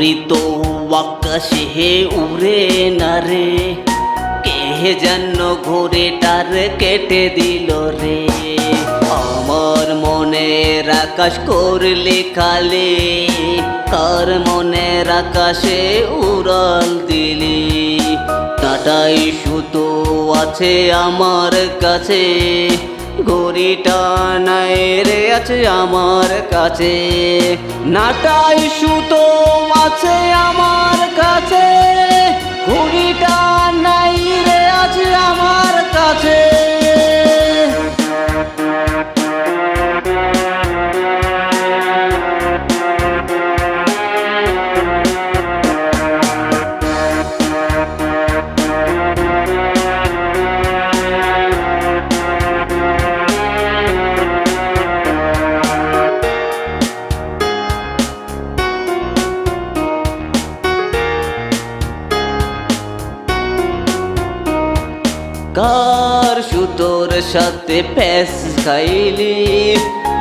ঘুরি তো আকাশে উড়ে না রে। কে যেন ঘুরেটার কেটে দিল রে। আমার মনের আকাশ করলে খালি, কার মনের আকাশে উড়াল দিলি। টাটাই সুতো আছে আমার কাছে, ঘড়িটা নাই রে, আছে আমার কাছে। নাটাই সুতো আছে আমার কাছে ঘুড়িটা নাই রে আছে আমার কাছে। কার সুতোর সাথে প্যাস খাইলি।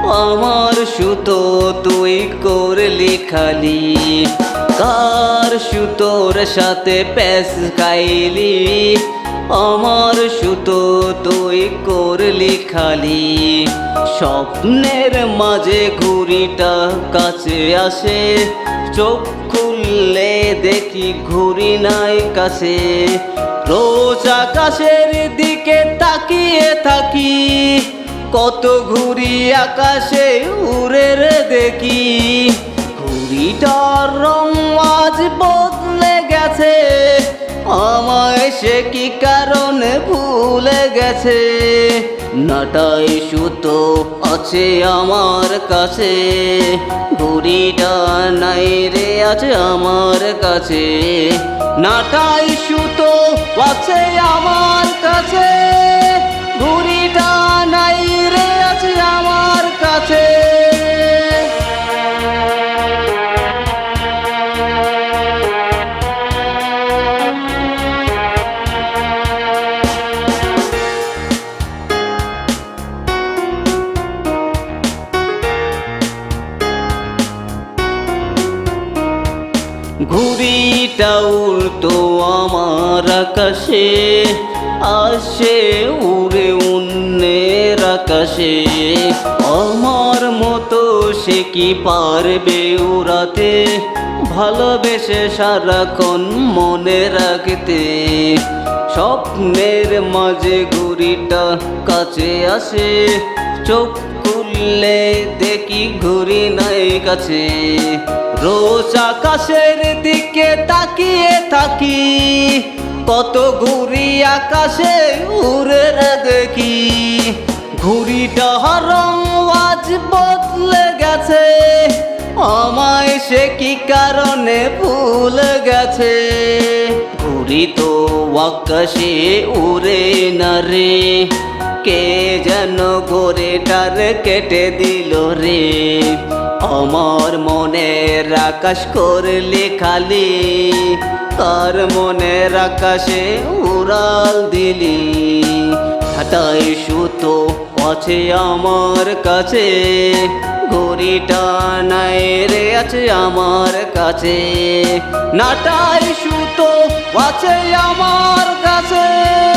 আমার সুতো তুই করলি খালি। কার সুতোর সাথে প্যাস খাইলি? আমার সুতো তুই করলি খালি। স্বপ্নের মাঝে ঘুড়িটা কাছে আসে। চোখ খুললে দেখি ঘুড়ি নাই কাছে। রোজ আকাশের দিকে তাকিয়ে থাকি। কত ঘুড়ি আকাশে উড়ে রে দেখি। ঘুড়িটার রং আজ বদলে গেছে। আমায় সে কি কারণে ভুলে গেছে? নাটাই সুতো আছে আমার কাছে। ঘুড়িটা নাই রে আছে আমার কাছে। নাটাই আছে আমার কাছে। ঘুড়িটা উল্টো আমার আকাশে, আসে উড়ে অন্যের আকাশে। আমার মতো সে কি পারবে উড়াতে? ভালোবেসে সারাক্ষণ মনে রাখতে। স্বপ্নের মাঝে ঘুড়িটা কাছে আসে, চোখ খুললে দেখি ঘুরি নাই কাছে। রোজ আকাশের দিকে তাকিয়ে থাকি। কত ঘুরি আকাশে উড়ে রে দেখি। ঘুড়িটা রং আজ বদলে গেছে। আমায় সে কি কারণে ভুল গেছে? ঘুড়ি তো আকাশে উড়ে না রে। কে যেন গোরেটার কেটে দিল রে? আমার মনের আকাশ করলে খালি, তার মনের আকাশে উড়াল দিলি। হাটাই সুতো আছে আমার কাছে, ঘড়িটা নাই রে আছে আমার কাছে। নাটাই সুতো আছে আমার কাছে।